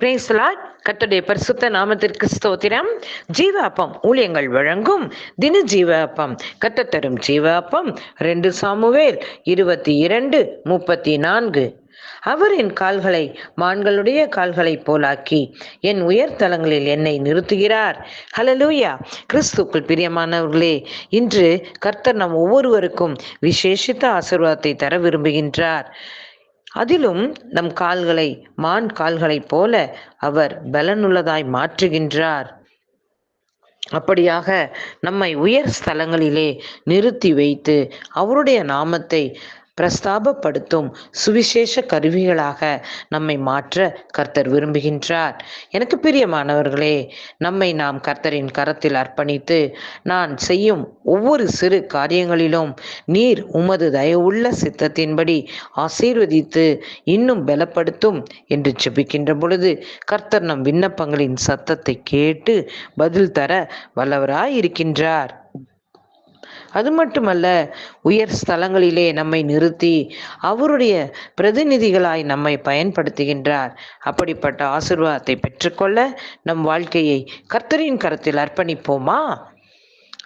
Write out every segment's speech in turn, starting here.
பிரேசலாட் கத்துடைய பரிசுத்த நாமத்திற்கு ஸ்தோத்திரம். ஜீவ அப்பம் ஊழியங்கள் வழங்கும் தின ஜீவ அப்பம் கத்த தரும் ஜீவ அப்பம் ரெண்டு சாமுவேல் இருபத்தி இரண்டு முப்பத்தி நான்கு. அவர் என் கால்களை மான்களுடைய கால்களைப் போலாக்கி என் உயர்தலங்களில் என்னை நிறுத்துகிறார். ஹலலூயா கிறிஸ்துக்குள் பிரியமானவர்களே இன்று கர்த்தர் நம் ஒவ்வொருவருக்கும் விசேஷித்த ஆசிர்வாதத்தை தர விரும்புகின்றார். அதிலும் நம் கால்களை மான் கால்களைப் போல அவர் பலனுள்ளதாய் மாற்றுகின்றார். அப்படியாக நம்மை உயர் ஸ்தலங்களிலே நிறுத்தி வைத்து அவருடைய நாமத்தை பிரஸ்தாபப்படுத்தும் சுவிசேஷ கருவிகளாக நம்மை மாற்ற கர்த்தர் விரும்புகின்றார். எனக்கு பிரியமானவர்களே நம்மை நாம் கர்த்தரின் கரத்தில் அர்ப்பணித்து நான் செய்யும் ஒவ்வொரு சிறு காரியங்களிலும் நீர் உமது தயவுள்ள சித்தத்தின்படி ஆசீர்வதித்து இன்னும் பலப்படுத்தும் என்று ஜெபிக்கின்ற பொழுது கர்த்தர் நம் விண்ணப்பங்களின் சத்தத்தை கேட்டு பதில் தர வல்லவராய் இருக்கின்றார் அது மட்டுமல்ல உயர் ஸ்தலங்களிலே நம்மை நிறுத்தி அவருடைய பிரதிநிதிகளாய் நம்மை பயன்படுத்துகின்றார். அப்படிப்பட்ட ஆசிர்வாதத்தை பெற்றுக்கொள்ள நம் வாழ்க்கையை கர்த்தரின் கரத்தில் அர்ப்பணிப்போமா?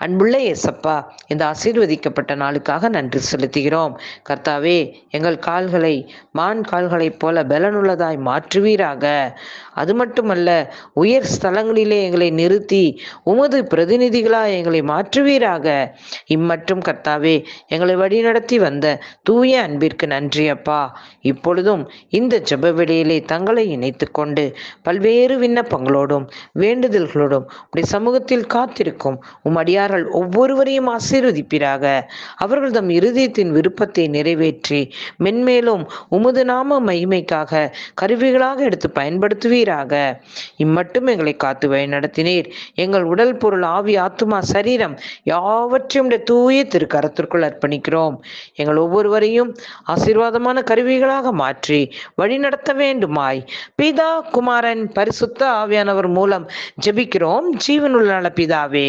அன்புள்ள ஏசப்பா இந்த ஆசீர்வதிக்கப்பட்ட நாளுக்காக நன்றி செலுத்துகிறோம். கர்த்தாவே எங்கள் கால்களை மான் கால்களைப் போல பலனுள்ளதாய் மாற்றுவீராக. அது மட்டுமல்ல உயர் ஸ்தலங்களிலே எங்களை நிறுத்தி உமது பிரதிநிதிகளாய் எங்களை மாற்றுவீராக. இம்மட்டும் கர்த்தாவே எங்களை வழிநடத்தி வந்த தூய அன்பிற்கு நன்றி அப்பா. இப்பொழுதும் இந்த ஜெப வெளியிலே தங்களை இணைத்து கொண்டு பல்வேறு விண்ணப்பங்களோடும் வேண்டுதல்களோடும் உடைய சமூகத்தில் காத்திருக்கும் உம் அடியார் அவர்கள் ஒவ்வொருவரையும் ஆசீர்வதிப்பீராக. அவர்கள் தம் இருதயத்தின் விருப்பத்தை நிறைவேற்றி மென்மேலும் உமது நாம மகிமைக்காக கருவிகளாக எடுத்து பயன்படுத்துவீராக. இம்மட்டும் எங்களை காத்து வழி நடத்தினீர். எங்கள் உடல் பொருள் ஆவி ஆத்துமா சரீரம் யாவற்றையும் உடைய தூய திருக்கரத்திற்குள் அர்ப்பணிக்கிறோம். எங்கள் ஒவ்வொருவரையும் ஆசீர்வாதமான கருவிகளாக மாற்றி வழிநடத்த வேண்டுமாய். பிதா குமாரன் பரிசுத்த ஆவியானவர் மூலம் ஜெபிக்கிறோம். ஜீவனுள்ள நல பிதாவே.